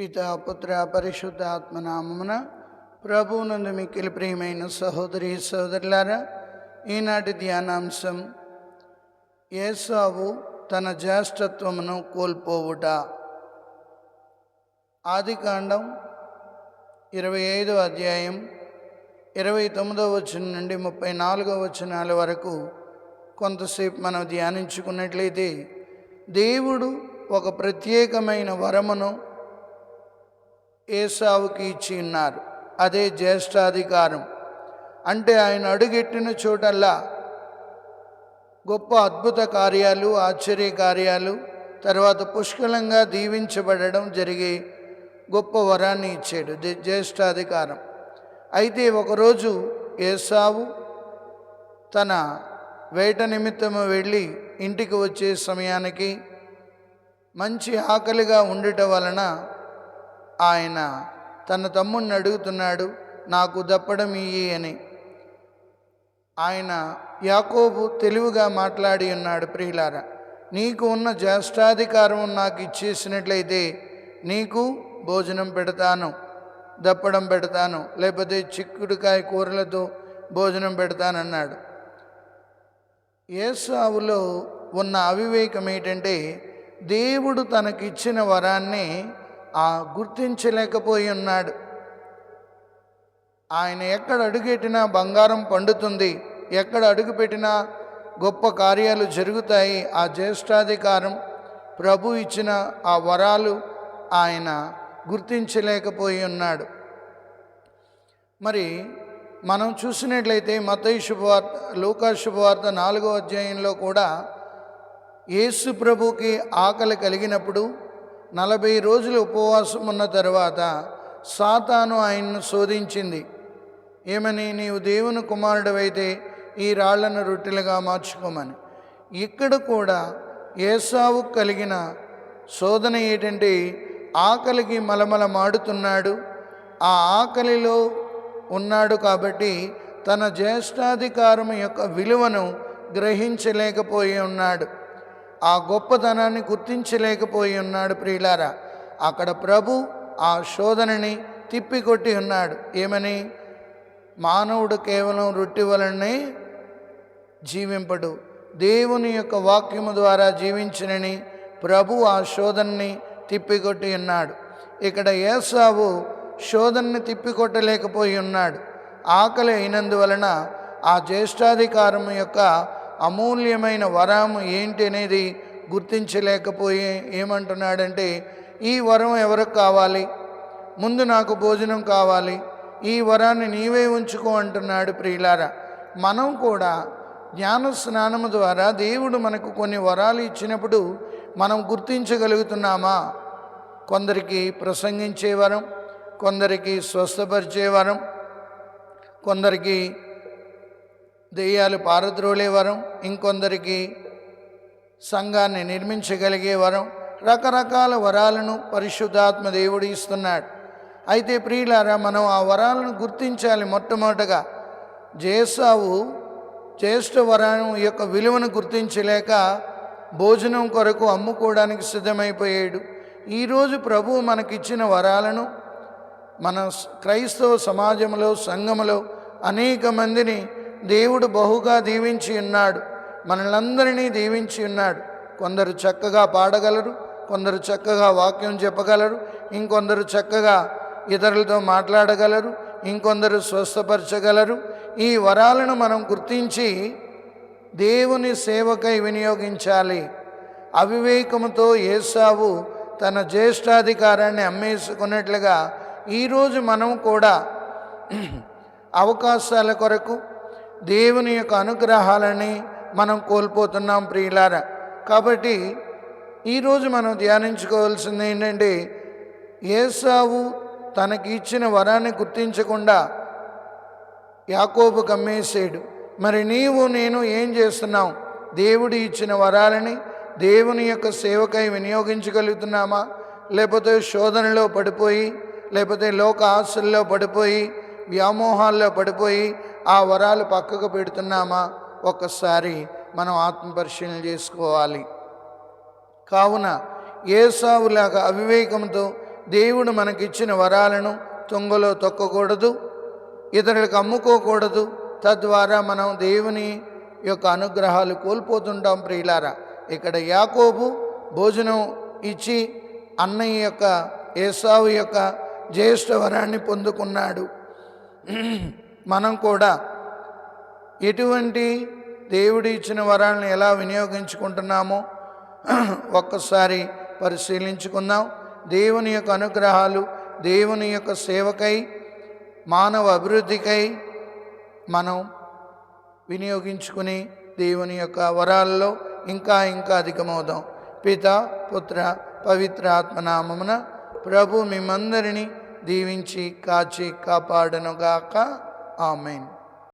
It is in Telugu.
పిత పుత్ర పరిశుద్ధ ఆత్మనామమున ప్రభువునందు మిక్కిలి ప్రియమైన సహోదరి సహోదరులారా ఈనాటి ధ్యానాంశం ఏసావు తన జ్యేష్ఠత్వమును కోల్పోవుట. ఆదికాండం ఇరవై ఐదో అధ్యాయం ఇరవై తొమ్మిదో వచనం నుండి ముప్పై నాలుగో వచనాల వరకు కొంతసేపు మనం ధ్యానించుకున్నట్లయితే దేవుడు ఒక ప్రత్యేకమైన వరమును ఏసావుకి ఇచ్చి ఉన్నారు. అదే జ్యేష్ఠాధికారం. అంటే ఆయన అడుగెట్టిన చోటల్లా గొప్ప అద్భుత కార్యాలు ఆశ్చర్య కార్యాలు తర్వాత పుష్కలంగా దీవించబడడం జరిగే గొప్ప వరాన్ని ఇచ్చాడు జ్యేష్ఠాధికారం. అయితే ఒకరోజు ఏసావు తన వేట నిమిత్తము వెళ్ళి ఇంటికి వచ్చే సమయానికి మంచి ఆకలిగా ఉండటం వలన ఆయన తన తమ్ముడిని అడుగుతున్నాడు నాకు దప్పడం ఇయ్యి అని. ఆయన యాకోబు తెలివిగా మాట్లాడి ఉన్నాడు ప్రియులారా నీకు ఉన్న జ్యేష్ఠాధికారం నాకు ఇచ్చేసినట్లయితే నీకు భోజనం పెడతాను దప్పడం పెడతాను లేకపోతే చిక్కుడుకాయ కూరలతో భోజనం పెడతానన్నాడు. ఏసావులో ఉన్న అవివేకం ఏంటంటే దేవుడు తనకిచ్చిన వరాన్ని ఆ గుర్తించలేకపోయి ఉన్నాడు. ఆయన ఎక్కడ అడుగెట్టినా బంగారం పండుతుంది ఎక్కడ అడుగు పెట్టినా గొప్ప కార్యాలు జరుగుతాయి. ఆ జ్యేష్ఠాధికారం ప్రభు ఇచ్చిన ఆ వరాలు ఆయన గుర్తించలేకపోయి ఉన్నాడు. మరి మనం చూసినట్లయితే మతయి శుభవార్త లూకా శుభవార్త నాలుగో అధ్యాయంలో కూడా యేసు ప్రభుకి ఆకలి కలిగినప్పుడు నలభై రోజులు ఉపవాసం ఉన్న తర్వాత సాతాను ఆయన్ను శోధించింది. ఏమని? నీవు దేవుని కుమారుడవైతే ఈ రాళ్ళను రొట్టెలుగా మార్చుకోమని. ఇక్కడ కూడా ఏసావు కలిగిన శోధన ఏంటంటే ఆకలికి మలమల మాడుతున్నాడు ఆ ఆకలిలో ఉన్నాడు కాబట్టి తన జ్యేష్ఠాధికారం యొక్క విలువను గ్రహించలేకపోయి ఉన్నాడు. ఆ గొప్పతనాన్ని గుర్తించలేకపోయి ఉన్నాడు ప్రియులారా. అక్కడ ప్రభు ఆ శోధనని తిప్పికొట్టి ఉన్నాడు. ఏమని? మానవుడు కేవలం రొట్టి వలనే జీవింపడు. దేవుని యొక్క వాక్యము ద్వారా జీవించినని ప్రభు ఆ శోధనని తిప్పికొట్టి ఉన్నాడు. ఇక్కడ ఏసావు శోధనని తిప్పికొట్టలేకపోయి ఉన్నాడు. ఆకలి అయినందువలన ఆ జ్యేష్ఠాధికారం యొక్క అమూల్యమైన వరం ఏంటి అనేది గుర్తించలేకపోయి ఏమంటున్నాడంటే ఈ వరం ఎవరికి కావాలి? ముందు నాకు భోజనం కావాలి. ఈ వరాన్ని నీవే ఉంచుకో అంటున్నాడు ప్రియులారా. మనం కూడా జ్ఞాన స్నానము ద్వారా దేవుడు మనకు కొన్ని వరాలు ఇచ్చినప్పుడు మనం గుర్తించగలుగుతున్నామా? కొందరికి ప్రసంగించే వరం కొందరికి స్వస్థపరిచే వరం కొందరికి దెయ్యాలు పారద్రోలే వరం ఇంకొందరికి సంఘాన్ని నిర్మించగలిగే వరం రకరకాల వరాలను పరిశుద్ధాత్మ దేవుడు ఇస్తున్నాడు. అయితే ప్రియులారా మనం ఆ వరాలను గుర్తించాలి మొట్టమొదటగా. జేసావు జ్యేష్ఠ వరం యొక్క విలువను గుర్తించలేక భోజనం కొరకు అమ్ముకోవడానికి సిద్ధమైపోయాడు. ఈరోజు ప్రభువు మనకిచ్చిన వరాలను మన క్రైస్తవ సమాజంలో సంఘములో అనేక మందిని దేవుడు బహుగా దీవించి ఉన్నాడు. మనలందరినీ దీవించి ఉన్నాడు. కొందరు చక్కగా పాడగలరు కొందరు చక్కగా వాక్యం చెప్పగలరు ఇంకొందరు చక్కగా ఇతరులతో మాట్లాడగలరు ఇంకొందరు స్వస్థపరచగలరు. ఈ వరాలను మనం గుర్తించి దేవుని సేవకై వినియోగించాలి. అవివేకముతో ఏసావు తన జ్యేష్ఠాధికారాన్ని అమ్మేసుకున్నట్లుగా ఈరోజు మనం కూడా అవకాశాల కొరకు దేవుని యొక్క అనుగ్రహాలని మనం కోల్పోతున్నాం ప్రియులారా. కాబట్టి ఈరోజు మనం ధ్యానించుకోవాల్సింది ఏంటంటే ఏసావు తనకి ఇచ్చిన వరాన్ని గుర్తించకుండా యాకోబు కమ్మేసాడు మరి నీవు నేను ఏం చేస్తున్నావు? దేవుడు ఇచ్చిన వరాలని దేవుని యొక్క సేవకై వినియోగించగలుగుతున్నామా? లేకపోతే శోధనలో పడిపోయి లేకపోతే లోక ఆశల్లో పడిపోయి వ్యామోహాల్లో పడిపోయి ఆ వరాలు పక్కకు పెడుతున్నామా? ఒక్కసారి మనం ఆత్మపరిశీలన చేసుకోవాలి. కావున ఏసావులాగా అవివేకంతో దేవుడు మనకిచ్చిన వరాలను తుంగలో తొక్కకూడదు ఇతరులకు అమ్ముకోకూడదు. తద్వారా మనం దేవుని యొక్క అనుగ్రహాలు కోల్పోతుంటాం ప్రియులారా. ఇక్కడ యాకోబు భోజనం ఇచ్చి అన్నయ్య యొక్క ఏసావు యొక్క జ్యేష్ఠ వరాన్ని పొందుకున్నాడు. మనం కూడా ఎటువంటి దేవుడు ఇచ్చిన వరాలను ఎలా వినియోగించుకుంటున్నామో ఒక్కసారి పరిశీలించుకుందాం. దేవుని యొక్క అనుగ్రహాలు దేవుని యొక్క సేవకై మానవ అభివృద్ధికై మనం వినియోగించుకుని దేవుని యొక్క వరాల్లో ఇంకా ఇంకా అధికమవుదాం. పిత పుత్ర పవిత్ర ఆత్మనామమున ప్రభు మిమ్మందరినీ దీవించి కాచి కాపాడనుగాక. Amen.